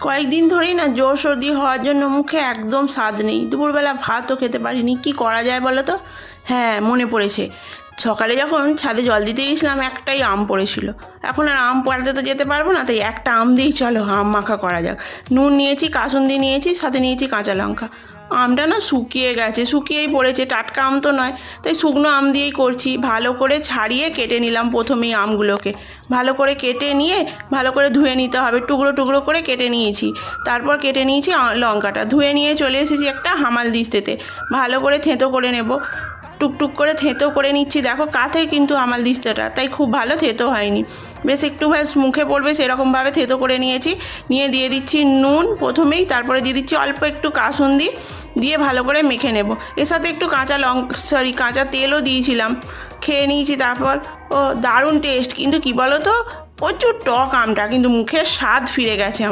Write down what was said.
কয়েকদিন ধরেই না জোর সর্দি হওয়ার জন্য মুখে একদম স্বাদ নেই। দুপুরবেলা ভাতও খেতে পারিনি। কি করা যায় বলো তো? হ্যাঁ মনে পড়েছে। সকালে যখন ছাদে জল দিতে গেছিলাম একটাই আম পড়েছিল। এখন আর আম পড়াতে তো যেতে পারব না, তাই একটা আম দিয়েই চলো, আম মাখা করা যাক। নুন নিয়েছি, কাসুন্দি নিয়েছি, সাথে নিয়েছি কাঁচা লঙ্কা। আমটা না শুকিয়ে গেছে, শুকিয়েই পড়েছে, টাটকা আম তো নয়। তাই শুকনো আম দিয়েই করছি। ভালো করে ছাড়িয়ে কেটে নিলাম প্রথমেই আমগুলোকে। ভালো করে কেটে নিয়ে ভালো করে ধুয়ে নিতে হবে। টুকরো টুকরো করে কেটে নিয়েছি। তারপর কেটে নিয়েছি লঙ্কাটা। ধুয়ে নিয়ে চলে এসেছি একটা হামাল দিস্তেতে। ভালো করে থেঁতো করে নেব। টুকটুক করে থেঁতো করে নিচ্ছি। দেখো কাঁথে কিন্তু আমার দিস্তাটা তাই খুব ভালো থেঁতো হয়নি। বেশ একটু ব্যাস মুখে পড়বে, সেরকমভাবে থেঁতো করে নিয়েছি। নিয়ে দিয়ে দিচ্ছি নুন প্রথমেই, তারপরে দিয়ে দিচ্ছি অল্প একটু কাসুন্দি, দিয়ে ভালো করে মেখে নেব। এর সাথে একটু কাঁচা লং, সরি, কাঁচা তেলও দিয়েছিলাম। খেয়ে নিয়েছি তারপর। ও, দারুণ টেস্ট কিন্তু কি বলো তো প্রচুর টক আমটা, কিন্তু মুখের স্বাদ ফিরে গেছে আমার।